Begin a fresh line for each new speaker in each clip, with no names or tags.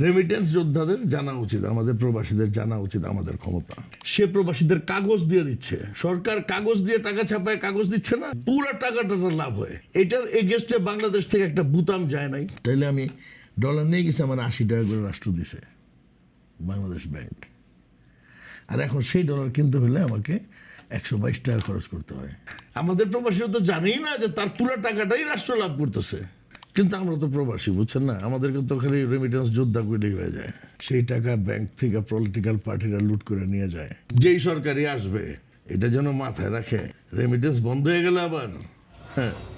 Remittance যোদ্ধাদের জানা উচিত আমাদের প্রবাসীদের জানা উচিত আমাদের ক্ষমতা। সে প্রবাসীদের কাগজ দিয়ে দিচ্ছে। সরকার কাগজ দিয়ে টাকা ছাপায় কাগজ দিচ্ছে না? পুরো টাকাটা লাভ হয়। এটার এগেস্টে বাংলাদেশ থেকে একটা বুতাম যায় নাই। তাইলে আমি ডলার নিয়ে গেছি আমার আশি টাকা করে রাষ্ট্র দিছে। বাংলাদেশ ব্যাংক। আর এখন সেই ডলার কিনতে হলে আমাকে একশো বাইশ টাকা খরচ করতে হয়। আমাদের প্রবাসীরা তো জানেই না যে তার পুরো টাকাটাই রাষ্ট্র লাভ করতেছে। কিন্তু আমরা তো প্রবাসী, বুঝছেন না? আমাদেরকে তো খালি রেমিটেন্স যোদ্ধা করেই হয়ে যায়। সেই টাকা ব্যাংক থেকে পলিটিক্যাল পার্টিরা লুট করে নিয়ে যায়। যেই সরকারই আসবে, এটা যেন মাথায় রাখে। রেমিটেন্স বন্ধ হয়ে গেলে আবার। হ্যাঁ।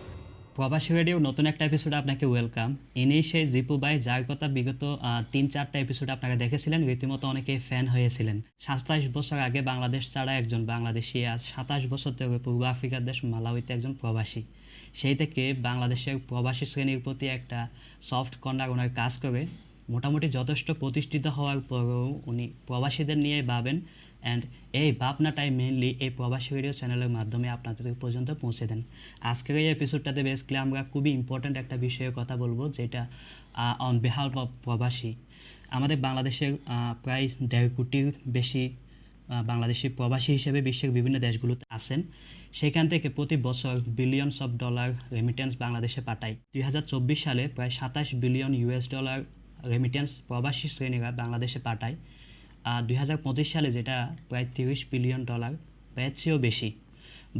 প্রবাসী রেডিও, নতুন একটা এপিসোডে আপনাকে ওয়েলকাম ইনি সেই জিপু ভাই, যার কথা বিগত তিন চারটা এপিসোড আপনারা দেখেছিলেন, রীতিমতো অনেকেই ফ্যান হয়েছিলেন। সাতাশ বছর আগে বাংলাদেশ ছাড়া একজন বাংলাদেশি আজ সাতাশ বছর থেকে পূর্ব আফ্রিকার দেশ মালাউইতে একজন প্রবাসী। সেই থেকে বাংলাদেশের প্রবাসী শ্রেণির প্রতি একটা সফট কর্নার ওনার কাজ করে। মোটামুটি যথেষ্ট প্রতিষ্ঠিত হওয়ার পরেও উনি প্রবাসীদের নিয়ে ভাবেন অ্যান্ড এই ভাবনাটাই মেনলি এই প্রবাসী রেডিও চ্যানেলের মাধ্যমে আপনাদের পর্যন্ত পৌঁছে দেন। আজকের এই এপিসোডটাতে বেসিক্যালি আমরা খুবই ইম্পর্ট্যান্ট একটা বিষয়ে কথা বলব, যেটা অন বেহাল প্রবাসী। আমাদের বাংলাদেশের প্রায় দেড় কোটির বেশি বাংলাদেশি প্রবাসী হিসেবে বিশ্বের বিভিন্ন দেশগুলোতে আছেন। সেখান থেকে প্রতি বছর বিলিয়নস অফ ডলার রেমিটেন্স বাংলাদেশে পাঠায়। দুই হাজার চব্বিশ সালে প্রায় সাতাশ বিলিয়ন ইউএস ডলার রেমিটেন্স প্রবাসী শ্রেণীরা বাংলাদেশে পাঠায়। দুই হাজার পঁচিশ সালে যেটা প্রায় তিরিশ বিলিয়ন ডলার প্রায় চেয়েও বেশি।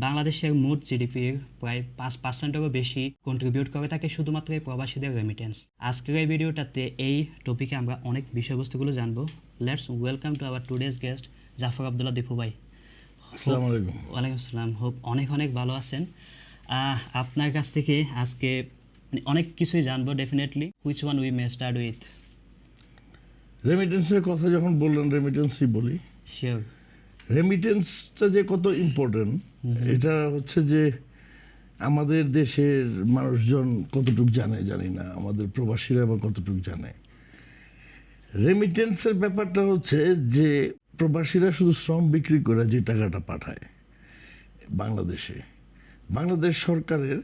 বাংলাদেশের মোট জিডিপির প্রায় পাঁচ পার্সেন্টেরও বেশি কন্ট্রিবিউট করে থাকে শুধুমাত্র এই প্রবাসীদের রেমিটেন্স আজকের এই ভিডিওটাতে এই টপিকে আমরা অনেক বিষয়বস্তুগুলো জানব। Let's welcome to our today's guest Zafar Abdullah Dipu ভাই। ওয়ালাইকুম আসসালাম। হোপ অনেক অনেক ভালো আছেন। আপনার কাছ থেকে আজকে মানে অনেক কিছুই জানব definitely which one we may start with
রেমিটেন্সের কথা যখন বললেন রেমিটেন্সই বলি। রেমিটেন্সটা যে কত ইম্পর্টেন্ট এটা হচ্ছে যে আমাদের দেশের মানুষজন কতটুক জানে জানি না আমাদের প্রবাসীরা বা কতটুক জানে। রেমিটেন্সের ব্যাপারটা হচ্ছে যে প্রবাসীরা শুধু শ্রম বিক্রি করে যে টাকাটা পাঠায় বাংলাদেশে। বাংলাদেশ সরকারের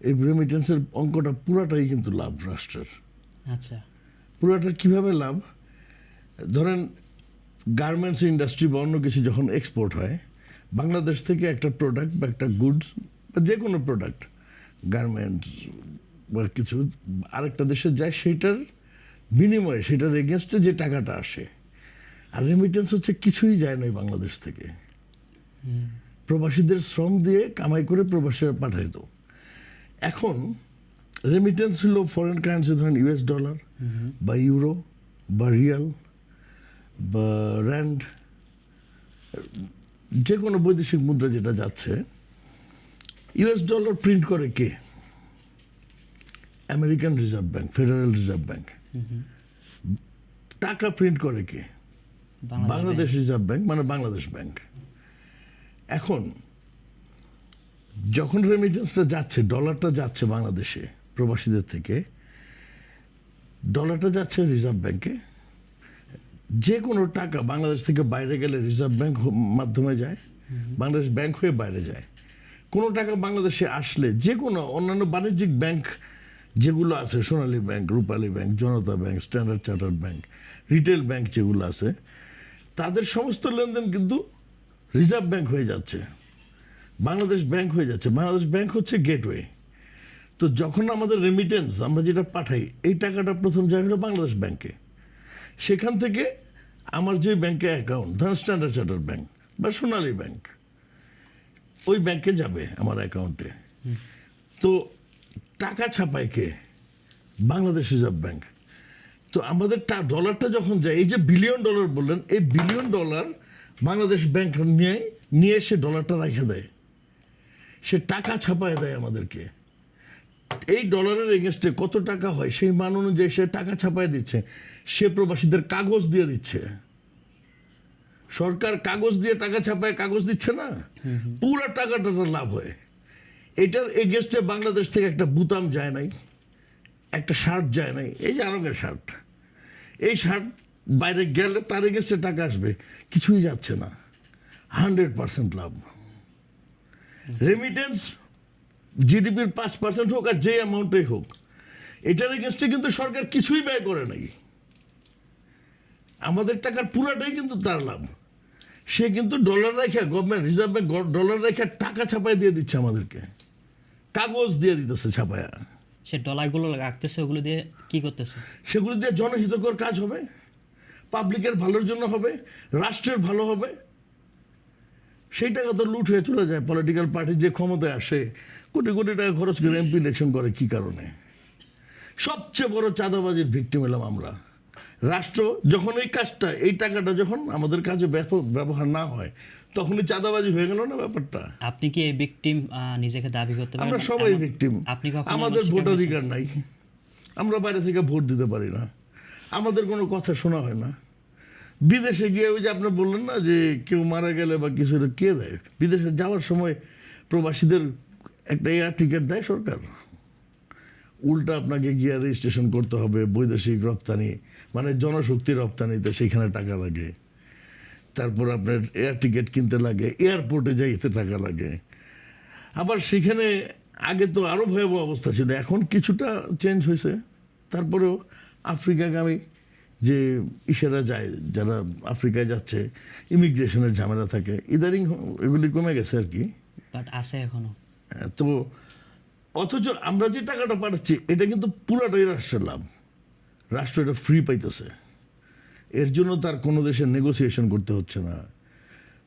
এই রেমিটেন্সের অঙ্কটা পুরাটাই কিন্তু লাভ রাষ্ট্রের।
আচ্ছা।
পুরাটা কীভাবে লাভ? ধরেন গার্মেন্টস ইন্ডাস্ট্রি বা অন্য কিছু যখন এক্সপোর্ট হয় বাংলাদেশ থেকে একটা প্রোডাক্ট বা একটা গুডস বা যে কোনো প্রোডাক্ট গার্মেন্টস বা কিছু আরেকটা দেশে যায় সেইটার বিনিময়ে সেটার এগেনস্টে যে টাকাটা আসে আর রেমিটেন্স হচ্ছে কিছুই যায় না বাংলাদেশ থেকে। প্রবাসীদের শ্রম দিয়ে কামাই করে প্রবাসীরা পাঠাইতো এখন রেমিটেন্স হলো ফরেন কারেন্সি ধরেন ইউএস ডলার বা ইউরো বা রিয়াল বা র্যান্ড যে কোনো বৈদেশিক মুদ্রা যেটা যাচ্ছে ইউএস ডলার প্রিন্ট করে কে? American reserve bank federal reserve bank টাকা প্রিন্ট করে কে? বাংলাদেশ রিজার্ভ ব্যাংক মানে বাংলাদেশ ব্যাংক এখন যখন রেমিটেন্সটা যাচ্ছে ডলারটা যাচ্ছে বাংলাদেশে প্রবাসীদের থেকে ডলারটা যাচ্ছে রিজার্ভ ব্যাংকে যে কোনো টাকা বাংলাদেশ থেকে বাইরে গেলে রিজার্ভ ব্যাংক মাধ্যমে যায় বাংলাদেশ ব্যাংক হয়ে বাইরে যায়। কোনো টাকা বাংলাদেশে আসলে যে কোনো অন্যান্য বাণিজ্যিক ব্যাংক যেগুলো আছে Sonali bank Rupali bank Janata bank standard chartered bank retail bank যেগুলো আছে তাদের সমস্ত লেনদেন কিন্তু রিজার্ভ ব্যাংক হয়ে যাচ্ছে। বাংলাদেশ ব্যাংক হয়ে যাচ্ছে। বাংলাদেশ ব্যাংক হচ্ছে গেটওয়ে। তো যখন আমাদের রেমিটেন্স আমরা যেটা পাঠাই এই টাকাটা প্রথম যায় হলো বাংলাদেশ ব্যাংকে। সেখান থেকে আমার যে ব্যাংকে অ্যাকাউন্ট ধরেন স্ট্যান্ডার্ড চার্টার ব্যাংক বা সোনালী ব্যাংক, ওই ব্যাংকে যাবে আমার অ্যাকাউন্টে তো টাকা ছাপায় কে? বাংলাদেশ রিজার্ভ ব্যাংক তো আমাদের ডলারটা যখন যায়, এই যে বিলিয়ন ডলার বললেন, এই বিলিয়ন ডলার বাংলাদেশ ব্যাংক নিয়ে নিয়ে সে ডলারটা রেখে দেয়। সে টাকা ছাপায় দেয় আমাদেরকে। এই ডলারের এগেনস্টে কত টাকা হয়, সেই মান অনুযায়ী সে টাকা ছাপায় দিচ্ছে। সে প্রবাসীদের কাগজ দিয়ে দিচ্ছে। সরকার কাগজ দিয়ে টাকা ছাপায় কাগজ দিচ্ছে না? পুরো টাকাটা লাভ হয়। এটার এগেনস্টে বাংলাদেশ থেকে একটা বুতাম যায় নাই, একটা শার্ট যায় নাই। এই যে আরঙের শার্ট, এই শার্ট বাইরে গেলে তার এগেনস্টে টাকা আসবে, কিছুই যাচ্ছে না। হান্ড্রেড পার্সেন্ট লাভ। রেমিটেন্স জিডিপির পাঁচ পার্সেন্ট হোক আর যে অ্যামাউন্টেই হোক, এটার এগেনস্টে কিন্তু সরকার কিছুই ব্যয় করে নাই। আমাদের টাকার পুরাটাই কিন্তু তার লাভ। সে কিন্তু ডলার রেখে গভর্নমেন্ট রিজার্ভ ব্যাংক ডলার রেখে টাকা ছাপায় দিয়ে দিচ্ছে আমাদেরকে। কাগজ দিয়ে দিতেছে ছাপায়া।
সে ডলারগুলো রাখতেছে ওগুলো দিয়ে কি করতেছে?
সেগুলো দিয়ে জনহিতকর কাজ হবে পাবলিকের ভালোর জন্য হবে রাষ্ট্রের ভালো হবে। সেই টাকা তো লুট হয়ে চলে যায় পলিটিক্যাল পার্টি যে ক্ষমতায় আসে কোটি কোটি টাকা খরচ করে এমপি ইলেকশন করে কি কারণে? সবচেয়ে বড় চাঁদাবাজির ভিক্টিম এলাম আমরা। রাষ্ট্র যখন এই কাজটা এই টাকাটা যখন আমাদের কাজে ব্যবহার না হয় তখনই চাঁদাবাজি হয়ে গেল না ব্যাপারটা?
আপনি কি এই ভিকটিম নিজেকে দাবি করতে পারেন
আমরা সবাই ভিকটিম
আপনি
আমাদের ভোটাধিকার নাই। আমরা বাইরে থেকে ভোট দিতে পারি না। আমাদের কোনো কথা শোনা হয় না। বিদেশে গিয়ে ওই যে আপনি বললেন না যে কেউ মারা গেলে বা কিছু কে দেয়? বিদেশে যাওয়ার সময় প্রবাসীদের একটা এয়ার টিকিট দেয় সরকার। উল্টা আপনাকে গিয়ে রেজিস্ট্রেশন করতে হবে বৈদেশিক রপ্তানি মানে জনশক্তি রপ্তানিতে সেখানে টাকা লাগে। তারপর আপনার এয়ার টিকিট কিনতে লাগে এয়ারপোর্টে যাইতে টাকা লাগে। আবার সেখানে আগে তো আরও ভয়াবহ অবস্থা ছিল এখন কিছুটা চেঞ্জ হয়েছে। তারপরেও আফ্রিকাগামী যে ইশারা যায় যারা আফ্রিকায় যাচ্ছে ইমিগ্রেশনের ঝামেলা থাকে ইদারিং এগুলি কমে গেছে আর কি।
বাট আছে এখনও।
হ্যাঁ, তো অথচ আমরা যে টাকাটা পাঠাচ্ছি, এটা কিন্তু পুরাটাই রাষ্ট্রের লাভ। রাষ্ট্র এটা ফ্রি পাইতেছে। এর জন্য তার কোনো দেশের নেগোসিয়েশন করতে হচ্ছে না।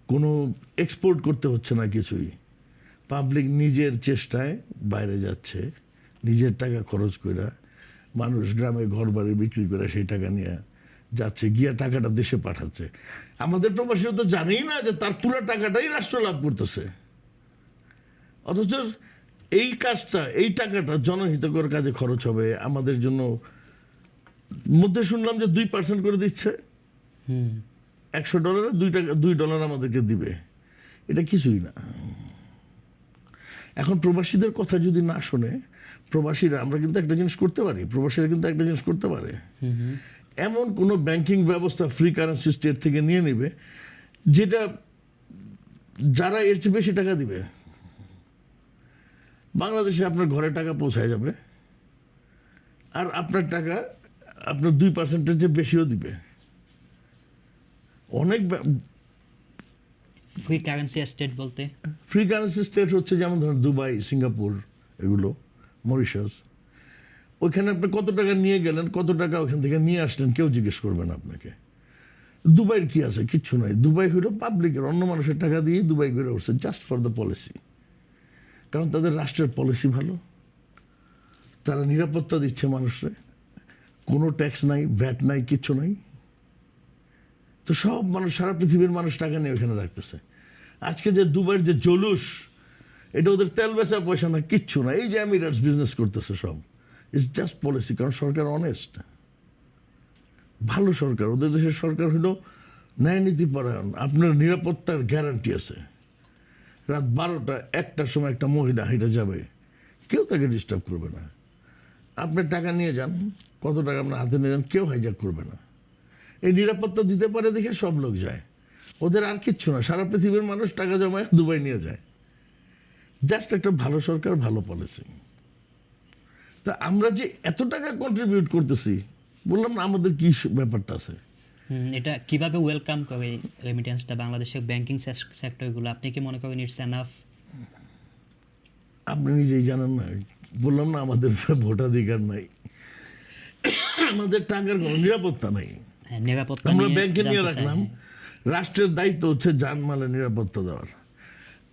কোনো এক্সপোর্ট করতে হচ্ছে না কিছুই। পাবলিক নিজের চেষ্টায় বাইরে যাচ্ছে, নিজের টাকা খরচ করে মানুষ গ্রামে ঘর বাড়ি বিক্রি করে সেই টাকা নিয়ে যাচ্ছে, গিয়া টাকাটা দেশে পাঠাচ্ছে। আমাদের প্রবাসীরা তো জানেই না যে তার পুরো টাকাটাই রাষ্ট্র লাভ করতেছে। অথচ এই কাজটা এই টাকাটা জনহিতকর কাজে খরচ হবে আমাদের জন্য মধ্যে শুনলাম যে দুই পার্সেন্ট করে দিচ্ছে। একশো ডলারে দুই টাকা দুই ডলার আমাদেরকে দিবে। এটা কিছুই না। এখন প্রবাসীদের কথা যদি না শোনে প্রবাসীরা আমরা কিন্তু একটা জিনিস করতে পারি প্রবাসীরা কিন্তু একটা জিনিস করতে পারে। এমন কোনো ব্যাংকিং ব্যবস্থা ফ্রি কারেন্সি স্টেট থেকে নিয়ে নেবে যেটা যারা এর চেয়ে বেশি টাকা দিবে। বাংলাদেশে আপনার ঘরে টাকা পৌঁছায় যাবে আর আপনার টাকা আপনার দুই পার্সেন্টের চেয়ে বেশিও দিবে। অনেক
ফ্রি কারেন্সি স্টেট বলতে?
ফ্রি কারেন্সি স্টেট হচ্ছে যেমন ধরুন দুবাই সিঙ্গাপুর এগুলো মরিশাস। ওইখানে আপনি কত টাকা নিয়ে গেলেন কত টাকা ওখান থেকে নিয়ে আসলেন কেউ জিজ্ঞেস করবে না আপনাকে। দুবাইয়ের কি আছে? কিচ্ছু নাই। দুবাই হলো পাবলিকের অন্য মানুষের টাকা দিয়ে দুবাই করে উঠছে জাস্ট ফর দ্য পলিসি কারণ তাদের রাষ্ট্রের পলিসি ভালো। তারা নিরাপত্তা দিচ্ছে মানুষরে। কোনো ট্যাক্স নাই ভ্যাট নাই, কিচ্ছু নাই। তো সব মানুষ, সারা পৃথিবীর মানুষ টাকা নিয়ে ওখানে রাখতেছে। আজকে যে দুবাইয়ের যে জলুস, এটা ওদের তেল বেচা পয়সা না, কিচ্ছু না। এই যে এমিরেটস বিজনেস করতেছে সব। ইটস জাস্ট পলিসি কারণ সরকার অনেস্ট ভালো সরকার। ওদের দেশের সরকার হলো ন্যায় নীতি পরায়ণ আপনার নিরাপত্তার গ্যারান্টি আছে। রাত বারোটা, একটার সময় একটা মহিলা হেঁটে যাবে। কেউ তাকে ডিস্টার্ব করবে না। আপনি টাকা নিয়ে যান, কত টাকা আপনার হাতে নিয়ে যান, কেউ হাইজাক করবে না। এই নিরাপত্তা দিতে পারে দেখে সব লোক যায়। ওদের আর কিচ্ছু না, সারা পৃথিবীর মানুষ টাকা জমায় দুবাই নিয়ে যায়। জাস্ট একটা ভালো সরকার, ভালো পলিসি তা আমরা যে এত টাকা কন্ট্রিবিউট করতেছি, বললাম না আমাদের কী ব্যাপারটা আছে?
এটা কীভাবে ওয়েলকাম করে রেমিটেন্সটা বাংলাদেশের ব্যাংকিং সেক্টরগুলো আপনি কি মনে করেন ইটস এনাফ
আপনি নিজেই জানেন না বললাম না আমাদের ভোটাধিকার নাই। আমাদের টাকার কোনো নিরাপত্তা নাই।
হ্যাঁ নিরাপত্তা
আমরা ব্যাংকে নিয়ে রাখলাম।
হ্যাঁ।
রাষ্ট্রের দায়িত্ব হচ্ছে জানমালের নিরাপত্তা দেওয়ার।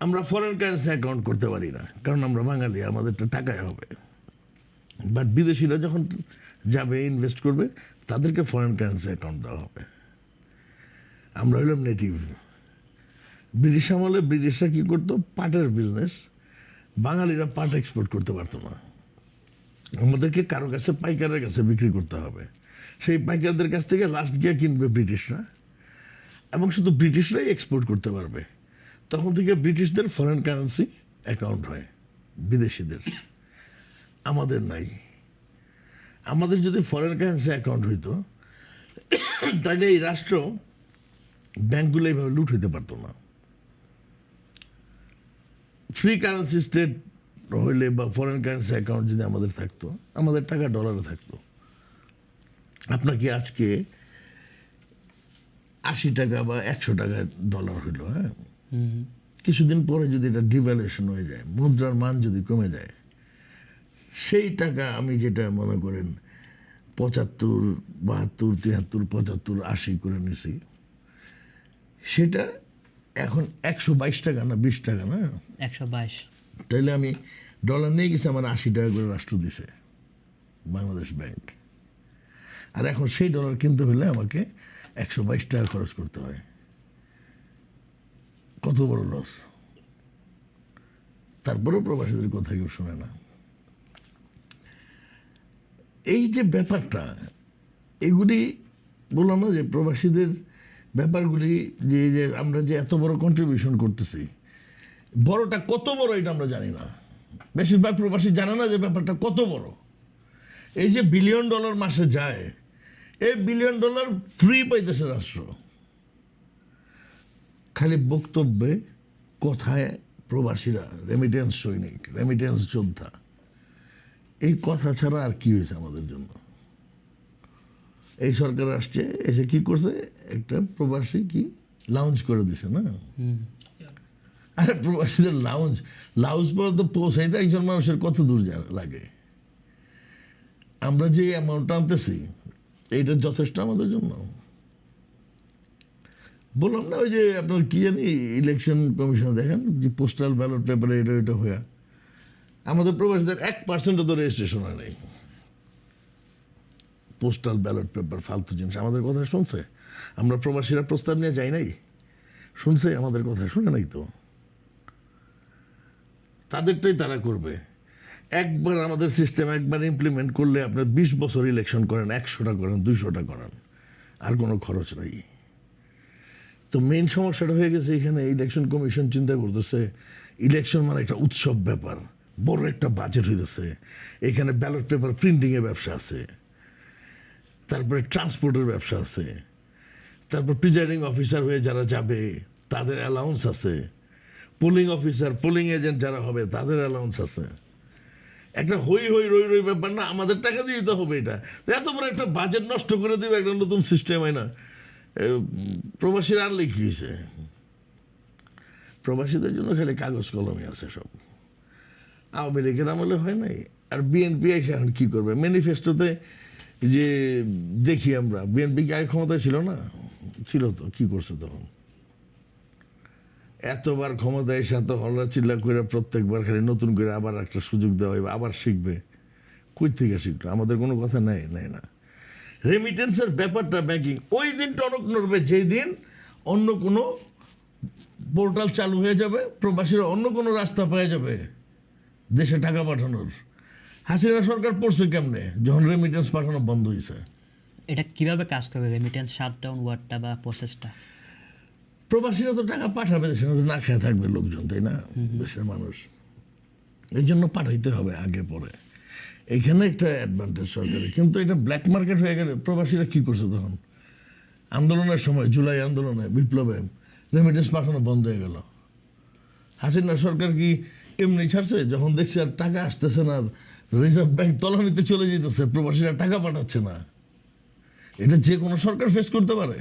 আমরা ফরেন কারেন্সি অ্যাকাউন্ট করতে পারি না কারণ আমরা বাঙালি আমাদেরটা টাকায় হবে। বাট বিদেশিরা যখন যাবে ইনভেস্ট করবে তাদেরকে ফরেন কারেন্সি অ্যাকাউন্ট দেওয়া হবে। আমরা হইলাম নেটিভ ব্রিটিশ আমলে ব্রিটিশরা কী করতো? পাটের বিজনেস বাঙালিরা পাট এক্সপোর্ট করতে পারতো না। আমাদেরকে কারও কাছে পাইকারের কাছে বিক্রি করতে হবে। সেই পাইকারদের কাছ থেকে লাস্ট গিয়ে কিনবে ব্রিটিশরা এবং শুধু ব্রিটিশরাই এক্সপোর্ট করতে পারবে। তখন থেকে ব্রিটিশদের ফরেন কারেন্সি অ্যাকাউন্ট হয়। বিদেশিদের। আমাদের নাই। আমাদের যদি ফরেন কারেন্সি অ্যাকাউন্ট হইতো তাহলে এই রাষ্ট্র ব্যাংকগুলো এইভাবে লুট হইতে পারতো না। ফ্রি কারেন্সি স্টেট হইলে বা ফরেন কারেন্সি অ্যাকাউন্ট যদি আমাদের থাকতো আমাদের টাকা ডলারে থাকতো। আপনাকে আজকে আশি টাকা বা একশো টাকা ডলার হইল হ্যাঁ? কিছুদিন পরে যদি এটা ডিভ্যালুয়েশন হয়ে যায় মুদ্রার মান যদি কমে যায় সেই টাকা আমি যেটা মনে করেন পঁচাত্তর বাহাত্তর তিয়াত্তর পঁচাত্তর আশি করে নিছি। সেটা এখন একশো বাইশ টাকা না বিশ টাকা না?
একশো বাইশ।
তাইলে আমি ডলার নিয়ে গেছি আমার আশি টাকা করে রাষ্ট্র দিছে বাংলাদেশ ব্যাংক। আর এখন সেই ডলার কিনতে হলে আমাকে একশো বাইশ টাকা খরচ করতে হয়। কত বড় লস তারপরেও প্রবাসীদের কথা কেউ শোনে না। এই যে ব্যাপারটা, এগুলি বললাম না যে প্রবাসীদের ব্যাপারগুলি যে যে আমরা যে এত বড় কন্ট্রিবিউশন করতেছি, বড়টা কত বড় এটা আমরা জানি না। বেশিরভাগ প্রবাসী জানে না যে ব্যাপারটা কত বড়। এই যে বিলিয়ন ডলার মাসে যায়, এই বিলিয়ন ডলার ফ্রি পাইতেছে রাষ্ট্র। খালি বক্তব্যে কথায় প্রবাসীরা রেমিটেন্স সৈনিক রেমিটেন্স যোদ্ধা এই কথা ছাড়া আর কি হয়েছে আমাদের জন্য? এই সরকার আসছে এসে কি করছে? একটা প্রবাসী কি লাউঞ্জ করে দিছে না? আরে প্রবাসীদের লাউঞ্জ লাউঞ্জ পর্যন্ত পৌঁছাইতে একজন মানুষের কত দূর লাগে। আমরা যে অ্যামাউন্ট আনতেছি এইটা যথেষ্ট আমাদের জন্য। বললাম না ওই যে আপনার কি জানি ইলেকশন কমিশন দেখেন যে পোস্টাল ব্যালট পেপারে এটা এটা হয়ে আমাদের প্রবাসীদের এক পার্সেন্টও তো রেজিস্ট্রেশন হয় নাই। পোস্টাল ব্যালট পেপার ফালতু জিনিস, আমাদের কথা শুনছে? আমরা প্রবাসীরা প্রস্তাব নিয়ে যাই নাই? শুনছে? আমাদের কথা শুনে নাই তো? তাদেরটাই তারা করবে। একবার আমাদের সিস্টেম একবার ইমপ্লিমেন্ট করলে আপনার বিশ বছর ইলেকশন করেন, একশোটা করেন, দুইশোটা করেন, আর কোনো খরচ নাই। তো মেইন সমস্যাটা হয়ে গেছে এখানে ইলেকশন কমিশন চিন্তা করতেছে। ইলেকশন মানে একটা উৎসব ব্যাপার। বড় একটা বাজেট হইতেছে। এখানে ব্যালট পেপার প্রিন্টিংয়ের ব্যবসা আছে। তারপরে ট্রান্সপোর্টের ব্যবসা আছে। তারপর প্রিজাইডিং অফিসার হয়ে যারা যাবে, তাদের অ্যালাউন্স আছে। পোলিং অফিসার পোলিং এজেন্ট যারা হবে, তাদের অ্যালাউন্স আছে। একটা হই হই রই রই ব্যাপার না, আমাদের টাকা দিয়ে দিতে হবে এটা। এত বড় একটা বাজেট নষ্ট করে দেবে একটা নতুন সিস্টেম হয় না? প্রবাসীরা আনলে কি হয়েছে প্রবাসীদের জন্য খালি কাগজ কলমে আছে সব। আওয়ামী লীগের আমলে হয় নাই। আর বিএনপি এসে এখন কী করবে? ম্যানিফেস্টোতে যে দেখি আমরা বিএনপি কি আগে ক্ষমতায় ছিল না? ছিল তো, কি করছে তখন? এতবার ক্ষমতায় এসে এত হল্লা চিল্লা করে প্রত্যেকবার খালি নতুন করে আবার একটা সুযোগ দেওয়া হইবে, আবার শিখবে। কই থেকে শিখলো? আমাদের কোনো কথা নেই নেয় না। রেমিটেন্সের ব্যাপারটা ব্যাংকিং ওই দিন টনক নড়বে, যেই দিন অন্য কোনো পোর্টাল চালু হয়ে যাবে, প্রবাসীরা অন্য কোনো রাস্তা পেয়ে যাবে। দেশে টাকা পাঠানোর। হাসিনা সরকার পড়ছে কেমনে? যখন রেমিটেন্স পাঠানো বন্ধ হয়েছে
এটা কীভাবে কাজ করবে? রেমিটেন্স শাটডাউন ওয়ার্ডটা বা প্রসেসটা
প্রবাসীরা তো টাকা পাঠাবে দেশের মধ্যে না খেয়ে থাকবে লোকজন তাই না? দেশের মানুষ। এই জন্য পাঠাইতে হবে আগে পরে। এইখানে একটা অ্যাডভান্টেজ সরকারের। কিন্তু এটা ব্ল্যাক মার্কেট হয়ে গেলে প্রবাসীরা কী করছে তখন? আন্দোলনের সময় জুলাই আন্দোলনে বিপ্লবে রেমিটেন্স পাঠানো বন্ধ হয়ে গেল। হাসিনা সরকার কি এমনি ছাড়ছে, যখন দেখছে আর টাকা আসতেছে না, রিজার্ভ ব্যাংক তলানিতে চলে যেতেছে, প্রবাসীরা টাকা পাঠাচ্ছে না। এটা যে কোনো সরকার ফেস করতে পারে।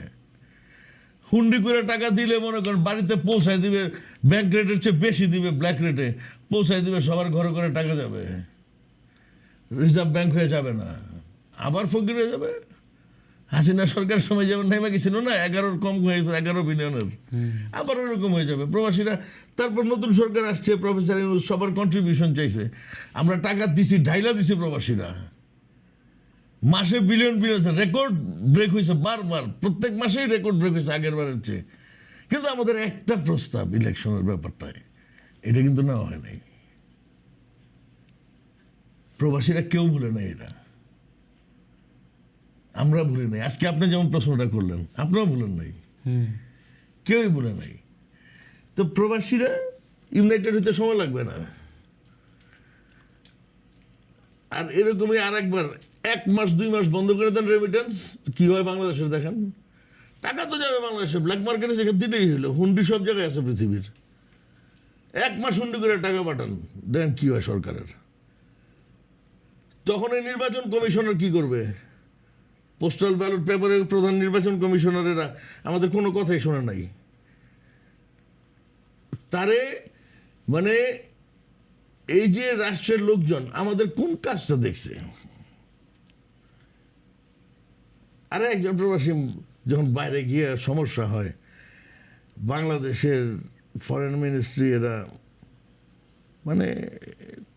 হুন্ডি করে টাকা দিলে মনে করেন বাড়িতে পৌঁছায় দিবে ব্যাংক রেটের চেয়ে বেশি দিবে ব্ল্যাক রেটে পৌঁছায় দিবে, সবার ঘরে ঘরে টাকা যাবে। রিজার্ভ ব্যাংক হয়ে যাবে না। আবার ফকির হয়ে যাবে। হাসিনা সরকার সময় যেমন নেমে গেছিল না এগারোর কম হয়ে গেছে এগারো বিলিয়নের। আবার ওরকম হয়ে যাবে। প্রবাসীরা তারপর নতুন সরকার আসছে প্রফেসর সবার কন্ট্রিবিউশন চাইছে। আমরা টাকা দিছি ঢাইলা দিছি প্রবাসীরা। মাসে বিলিয়ন বিলিয়ন রেকর্ড ব্রেক হয়েছে বারবার। প্রত্যেক মাসেই রেকর্ড ব্রেক হয়েছে আগের বারের চেয়ে। কিন্তু আমাদের একটা প্রস্তাব ইলেকশনের ব্যাপারটায় এটা কিন্তু নেওয়া হয় নাই। প্রবাসীরা কেউ ভুলে নাই এটা। আমরা ভুলে নাই। আজকে আপনি যেমন প্রশ্নটা করলেন আপনারাও ভুলেন নাই। কেউই ভুলে নাই। তো প্রবাসীরা ইউনাইটেড হতে সময় লাগবে না। আর এরকমই আর একবার এক মাস দুই মাস বন্ধ করে দেন রেমিটেন্স কি হয় বাংলাদেশের দেখেন? টাকা তো যাবে বাংলাদেশে ব্ল্যাক মার্কেটে সেখানে দিলেই হলো হুন্ডি সব জায়গায় আছে পৃথিবীর। এক মাস হুন্ডি করে টাকা পাঠান দেখেন কি হয় সরকারের। তখন এই নির্বাচন কমিশনার কি করবে? পোস্টাল ব্যালট পেপারের প্রধান নির্বাচন কমিশনারেরা আমাদের কোনো কথাই শোনে নাই। তারে মানে এই যে রাষ্ট্রের লোকজন আমাদের কোন কাজটা দেখছে? আরে একজন প্রবাসী যখন বাইরে গিয়ে সমস্যা হয়, বাংলাদেশের ফরেন মিনিস্ট্রি এরা মানে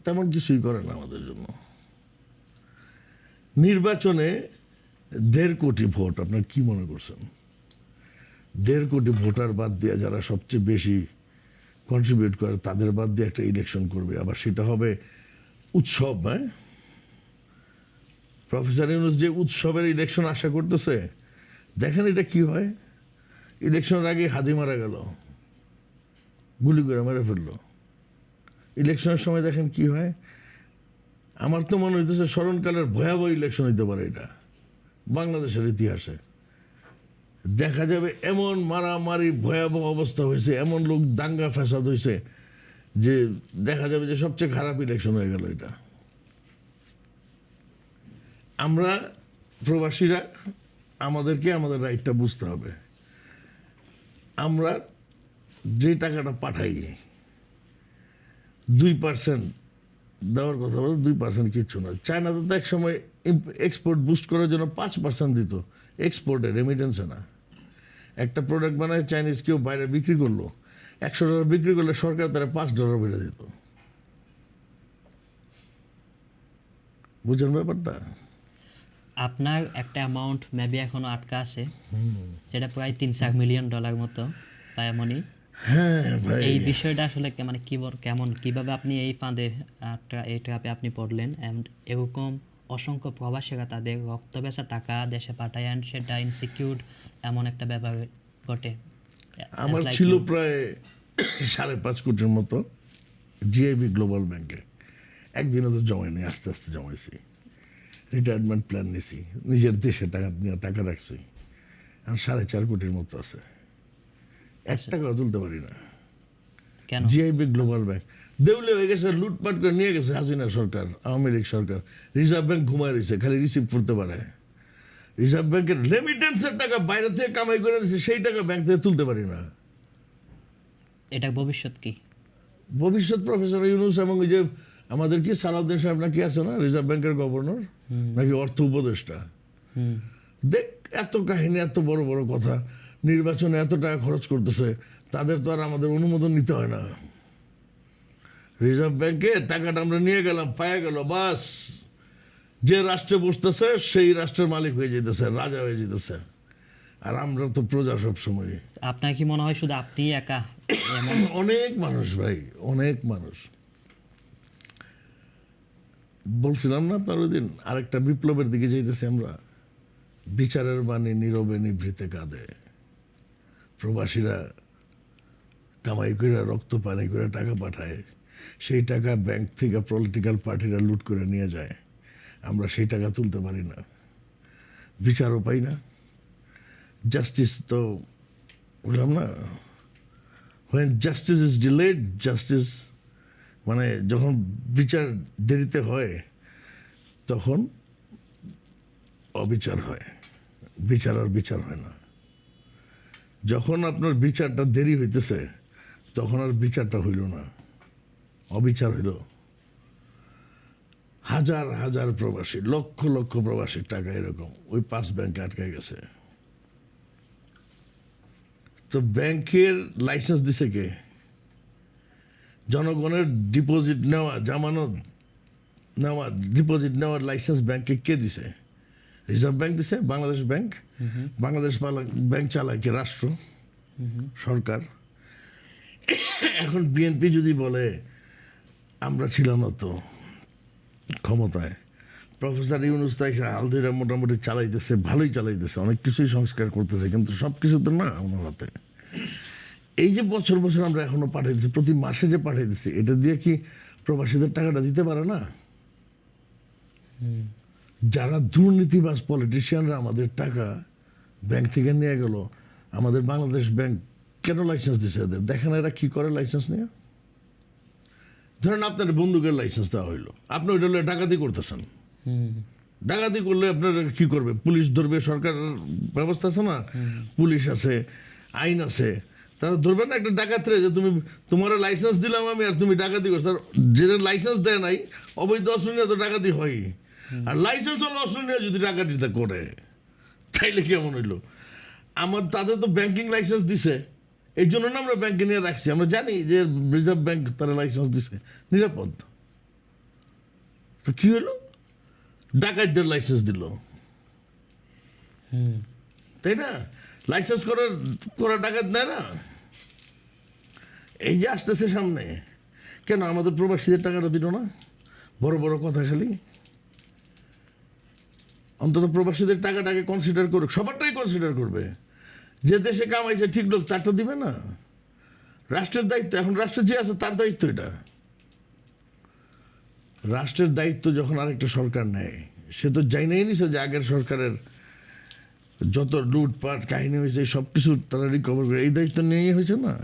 তেমন কিছুই করে না আমাদের জন্য। নির্বাচনে দেড় কোটি ভোট, আপনার কি মনে করছেন? দেড় কোটি ভোটার বাদ দিয়ে যারা সবচেয়ে বেশি কন্ট্রিবিউট করে, তাদের বাদ দিয়ে একটা ইলেকশন করবে। আবার সেটা হবে উৎসব হ্যাঁ? প্রফেসর ইউনুস যে উৎসবের ইলেকশন আশা করতেছে, দেখেন এটা কি হয়? ইলেকশনের আগে হাদি মারা গেল, গুলি করে মেরে ফেলল। ইলেকশনের সময় দেখেন কি হয়? আমার তো মনে হইতেছে স্মরণকালের ভয়াবহ ইলেকশন হইতে পারে এটা। বাংলাদেশের ইতিহাসে। দেখা যাবে এমন মারামারি, ভয়াবহ অবস্থা হয়েছে, এমন লোক দাঙ্গা ফ্যাসাদ হয়েছে যে দেখা যাবে যে সবচেয়ে খারাপ ইলেকশন হয়ে গেল এটা। আমরা প্রবাসীরা, আমাদেরকে আমাদের রাইটটা বুঝতে হবে। আমরা যে টাকাটা পাঠাই, দুই পার্সেন্ট দেওয়ার কথা বলে দুই পার্সেন্ট কিচ্ছু না চায়নাতে তো এক সময় এক্সপোর্ট বুস্ট করার জন্য পাঁচ পার্সেন্ট দিত। এক্সপোর্টে রেমিটেন্সে না। একটা প্রোডাক্ট বানায় চাইনিজ কেউ বাইরে বিক্রি করল। একশো ডলার বিক্রি করলে সরকার তারা পাঁচ ডলার বেড়ে দিত। বুঝলেন ব্যাপারটা?
আপনার একটা অ্যামাউন্ট মেবি এখনও আটকা আছে। যেটা প্রায় তিন চার মিলিয়ন ডলার মতো তাই এমনই।
হ্যাঁ ভাই।
এই বিষয়টা আসলে মানে কি কেমন? কীভাবে আপনি এই ফাঁদে এই ট্রাপে আপনি পড়লেন? অ্যান্ড এরকম অসংখ্য প্রবাসীরা তাদের রক্ত বেচা টাকা দেশে পাঠায় অ্যান্ড সেটা ইনসিকিউর এমন একটা ব্যাপার ঘটে।
আমার ছিল প্রায় সাড়ে পাঁচ কোটির মতো জিআইবি গ্লোবাল ব্যাংকে একদিনে তো জমাইনি আস্তে আস্তে জমাইছি। রিটায়ারমেন্ট প্ল্যান নিছি। নিজের দেশে টাকা টাকা রাখছি। আর সাড়ে চার কোটির মতো আছে। এক টাকাও তুলতে পারি না।
কেন?
জিআইবি গ্লোবাল ব্যাংক দেউলে হয়ে গেছে লুটপাট করে নিয়ে গেছে হাসিনা সরকার আওয়ামী লীগ সরকার। রিজার্ভ ব্যাংক ঘুমায় রয়েছে খালি রিসিভ করতে পারে। রিজার্ভ ব্যাংকের রেমিটেন্সের টাকা বাইরে থেকে কামাই করে নিয়েছে সেই টাকা ব্যাংক থেকে তুলতে পারি না।
এটা ভবিষ্যৎ কি?
ভবিষ্যৎ প্রফেসর ইউনুস এবং ওই যে আমাদের কি সালাউদ্দিন সাহেব নাকি আছে না রিজার্ভ ব্যাংকের গভর্নর নাকি অর্থ উপদেষ্টা?
হুম।
দেখ এত কাহিনী এত বড় বড় কথা। নির্বাচনে এত টাকা খরচ করতেছে তাদের তো আর আমাদের অনুমোদন নিতে হয় না। রিজার্ভ ব্যাংকে টাকাটা আমরা নিয়ে গেলাম পায়ে গেল বাস। যে রাষ্ট্রে বসতেছে সেই রাষ্ট্রের মালিক হয়ে যেতেছে রাজা হয়ে যেতেছে। আর আমরা তো প্রজা সবসময়।
আপনার কি মনে হয় শুধু আপনি একা এমন?
অনেক মানুষ ভাই অনেক মানুষ। বলছিলাম না আপনার ওই দিন? আরেকটা বিপ্লবের দিকে যাইতেছি আমরা। বিচারের বাণী নীরবে নিভৃতে কাঁদে। প্রবাসীরা কামাই করে, রক্ত পানি করে টাকা পাঠায়, সেই টাকা ব্যাংক থেকে পলিটিক্যাল পার্টিরা লুট করে নিয়ে যায়। আমরা সেই টাকা তুলতে পারি না। বিচারও পাই না। জাস্টিস তো বললাম না। When justice is delayed justice মানে যখন বিচার দেরিতে হয়, তখন অবিচার হয়। বিচার আর বিচার হয় না। যখন আপনার বিচারটা দেরি হইতেছে, তখন আর বিচারটা হইল না। অবিচার হইল। হাজার হাজার প্রবাসী, লক্ষ লক্ষ প্রবাসীর টাকা এরকম ওই পাঁচ ব্যাংকে আটকে গেছে। তো ব্যাংকের লাইসেন্স দিছে কে? জনগণের ডিপোজিট নেওয়া, জামানত নেওয়া, ডিপোজিট নেওয়ার লাইসেন্স ব্যাংকে কে দিছে? রিজার্ভ ব্যাংক দিছে বাংলাদেশ ব্যাংক বাংলাদেশ ব্যাংক চালায় কি? রাষ্ট্র। সরকার। এখন বিএনপি যদি বলে আমরা ছিলাম না তো ক্ষমতায়। প্রফেসর ইউনুস তাই হালদিরা মোটামুটি চালাইতেছে ভালোই চালাইতেছে অনেক কিছুই সংস্কার করতেছে কিন্তু সব কিছু তো না আমার হাতে। এই যে বছর বছর আমরা এখনও এখনও দিচ্ছি প্রতি মাসে যে পাঠাইতেছি এটা দিয়ে কি প্রবাসীদের টাকাটা দিতে পারে না? যারা দুর্নীতিবাজ পলিটিশিয়ানরা আমাদের টাকা ব্যাংক থেকে নিয়ে গেল, আমাদের বাংলাদেশ ব্যাংক কেন লাইসেন্স দিছে এদের? দেখেন এরা কি করে লাইসেন্স নিয়ে? ধরেন আপনার বন্দুকের লাইসেন্স দেওয়া হইল। আপনি ওইটা হলে ডাকাতি করতেছেন। ডাকাতি করলে আপনার কি করবে? পুলিশ ধরবে সরকার ব্যবস্থা আছে না? পুলিশ আছে, আইন আছে। তারা ধরবে না একটা ডাকাতরে যে তুমি, তোমার লাইসেন্স দিলাম আমি আর তুমি ডাকাতি করছ। যেটা লাইসেন্স দেয় নাই, অবৈধ নিয়ে তো ডাকাতি হয়। আর লাইসেন্স হলো অস্ত্র নিয়ে যদি ডাকাতিটা করে তাইলে কেমন হইল? আমার তাদের তো ব্যাংকিং লাইসেন্স দিছে এই জন্য না আমরা ব্যাংকে নিয়ে রাখছি। আমরা জানি যে রিজার্ভ ব্যাংক তারা লাইসেন্স দিছে নিরাপদ। তো কি হলো ডাকাতদের লাইসেন্স দিল। তাই না? লাইসেন্স করার করা ডাকাত নেয় না। এই যে আসতেছে সামনে কেন আমাদের প্রবাসীদের টাকাটা দিল না? বড় বড় কথা খালি অন্তত প্রবাসীদের টাকাটাকে কনসিডার করুক সবারটাই কনসিডার করবে। যে দেশে কামাইছে ঠিক লোক তারটা দিবে না। রাষ্ট্রের দায়িত্ব এখন রাষ্ট্র যে আছে তার দায়িত্ব এটা। রাষ্ট্রের দায়িত্ব যখন আরেকটা সরকার নেয় সে তো যাই নাই নিছে যে আগের সরকারের যত লুটপাট কাহিনী হয়েছে সব কিছু তারা রিকভার করে। এই দায়িত্ব নিয়েই হয়েছে না।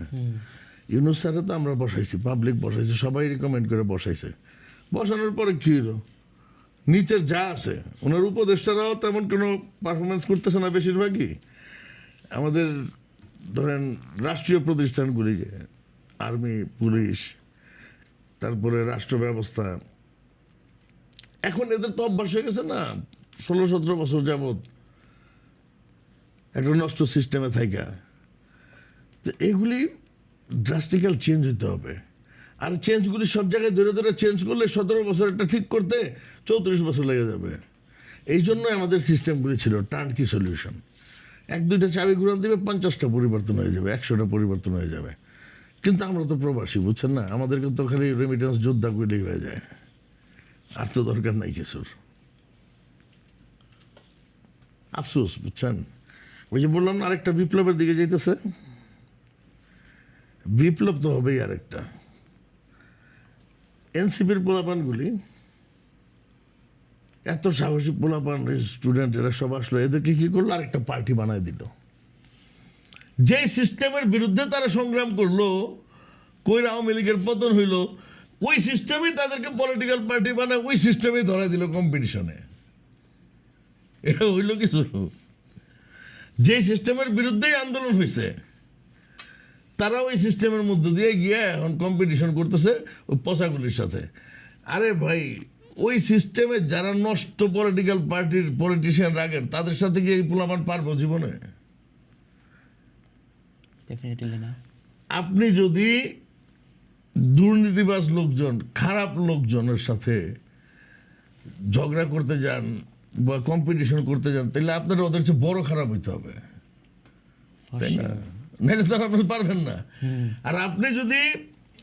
ইউনুস স্যারে তো আমরা বসাইছি পাবলিক বসাইছে সবাই রিকমেন্ড করে বসাইছে। বসানোর পরে কী হলো? নিচের যা আছে। ওনার উপদেষ্টারাও তেমন কোনো পারফরমেন্স করতেছে না বেশিরভাগই। আমাদের ধরেন রাষ্ট্রীয় প্রতিষ্ঠানগুলি যে আর্মি পুলিশ তারপরে রাষ্ট্র ব্যবস্থা। এখন এদের তো অভ্যাস হয়ে গেছে না, ষোলো সতেরো বছর যাবৎ একটা নষ্ট সিস্টেমে থাকা তো এগুলি ড্রাস্টিক্যাল চেঞ্জ হতে হবে। আর চেঞ্জগুলি সব জায়গায় ধরে ধরে চেঞ্জ করলে সতেরো বছর একটা ঠিক করতে চৌত্রিশ বছর লেগে যাবে। এই জন্য আমাদের সিস্টেমগুলি ছিল টার্নকি সলিউশন এক, দুইটা চাবি ঘুরান দিবে, পঞ্চাশটা পরিবর্তন হয়ে যাবে, একশোটা পরিবর্তন হয়ে যাবে। কিন্তু আমরা তো প্রবাসী, বুঝছেন না? আমাদেরকে তো খালি রেমিটেন্স যোদ্ধা করলেই হয়ে যায়। আর তো দরকার নাই কিছুর। আফসোস, বুঝছেন? ওই যে বললাম আরেকটা বিপ্লবের দিকে যাইতেছে? বিপ্লব তো হবেই আরেকটা। এনসিপির পোলাপানগুলি, এত সাহসী পোলাপান স্টুডেন্ট এরা সব আসলো, এদেরকে কি করল? আরেকটা পার্টি বানায় দিল। যে সিস্টেমের বিরুদ্ধে তারা সংগ্রাম করল, কইরা আওয়ামী লীগের পতন হইল, ওই সিস্টেমে তাদেরকে পলিটিক্যাল পার্টি বানায়, ওই সিস্টেমে ধরা দিল কম্পিটিশনে এটা হইল কিছু যে সিস্টেমের বিরুদ্ধেই আন্দোলন হয়েছে তারা ওই সিস্টেমের মধ্যে দিয়ে গিয়ে এখন কম্পিটিশন করতেছে ওই পচাগুলির সাথে। আরে ভাই ওই সিস্টেমে যারা নষ্ট পলিটিক্যাল পার্টির পলিটিশিয়ান রাখেন তাদের সাথে কি এই পোলাপান পারব জীবনে? আপনি যদি দুর্নীতিবাজ লোকজন খারাপ লোকজনের সাথে ঝগড়া করতে যান বা কম্পিটিশন করতে যান তাহলে আপনার ওদের চেয়ে বড় খারাপ হইতে হবে। তাই না? নাহলে তো আপনি পারবেন না। আর আপনি যদি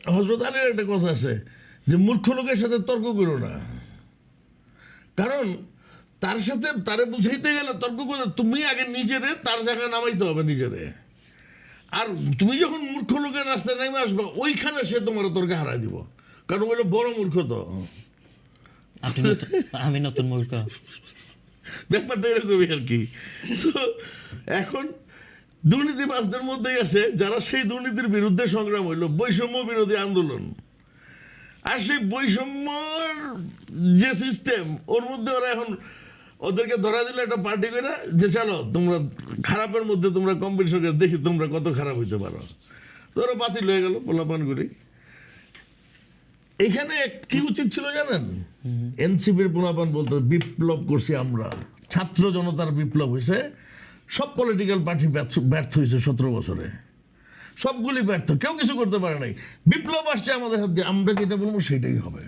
হজরত আলীর একটা কথা আছে যে মূর্খ লোকের সাথে তর্ক করো না। কারণ তার সাথে তারে বুঝাইতে গেলে তর্ক করে তুমি আগে নিজেরে তার জায়গায় নামাইতে হবে নিজেরে। আর তুমি যখন মূর্খ লোকের রাস্তায় নেমে আসবে ওইখানে সে তোমার তর্কে হারাই দিব। কারণ ওইটা বড় মূর্খ তো।
আপনি আমি নতুন মূর্খ।
ব্যাপারটা এরকমই আর কি। এখন দুর্নীতিবাজদের মধ্যে আছে যারা সেই দুর্নীতির বিরুদ্ধে সংগ্রাম হইল বৈষম্য বিরোধী আন্দোলন। আর সেই বৈষম্যর যে সিস্টেম ওর মধ্যে ওরা এখন ওদেরকে ধরা দিল একটা পার্টি করে যে চলো তোমরা খারাপের মধ্যে তোমরা কম্পিটিশন করে দেখি তোমরা কত খারাপ হইতে পারো। তো ওরা বাতিল হয়ে গেল পোলাপানগুলি এখানে কি উচিত ছিল জানেন? এনসিপির পোলাপান বলতো বিপ্লব করছি আমরা। ছাত্র জনতার বিপ্লব হয়েছে সব পলিটিক্যাল পার্টি ব্যর্থ হয়েছে সতেরো বছরে। সবগুলি ব্যর্থ, কেউ কিছু করতে পারে নাই। বিপ্লব আসছে আমাদের হাত আমরা যেটা বলব সেটাই হবে।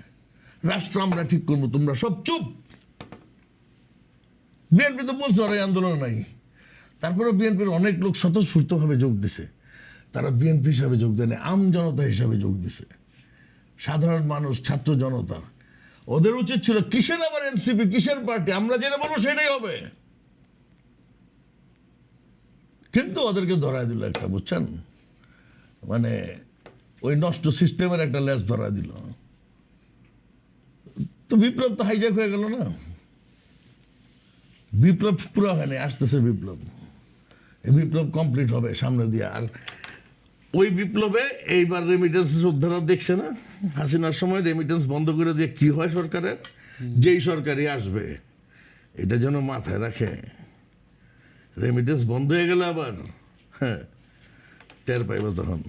রাষ্ট্র আমরা ঠিক করব, তোমরা সব চুপ। বিএনপি তো বলছে ওরা এই আন্দোলন নাই। তারপরে বিএনপির অনেক লোক স্বতঃস্ফূর্তভাবে যোগ দিছে। তারা বিএনপি হিসাবে যোগ দেয় আম জনতা হিসাবে যোগ দিছে। সাধারণ মানুষ, ছাত্র জনতা। ওদের উচিত ছিল, কিসের আবার এনসিপি কিসের পার্টি আমরা যেটা বলব সেটাই হবে। কিন্তু ওদেরকে ধরাই দিল একটা, বুঝছেন? মানে ওই নষ্ট সিস্টেমের একটা লেস ধরা দিল। তো বিপ্লব তো হাইজ্যাক হয়ে গেল না। বিপ্লব পুরো হয়নি, আসতেছে বিপ্লব। এই বিপ্লব কমপ্লিট হবে সামনে দিয়ে। আর ওই বিপ্লবে এইবার রেমিটেন্স যোদ্ধারা দেখছে না? হাসিনার সময় রেমিটেন্স বন্ধ করে দিয়ে কি হয় সরকারের? যেই সরকারই আসবে, এটা যেন মাথায় রাখে। রেমিটেন্স বন্ধ হয়ে গেলে আবার। হ্যাঁ টের পাইব তখন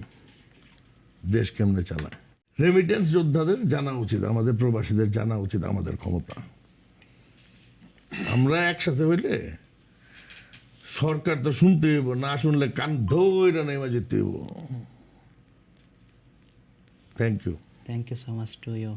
দেশ কেমনে চালায়। রেমিটেন্স যোদ্ধাদের জানা উচিত, আমাদের প্রবাসীদের জানা উচিত আমাদের ক্ষমতা। আমরা একসাথে হইলে সরকার তো শুনতে হইব, না শুনলে কান ধৈরা নেমে যেতে হইব। Thank you
thank you so much to you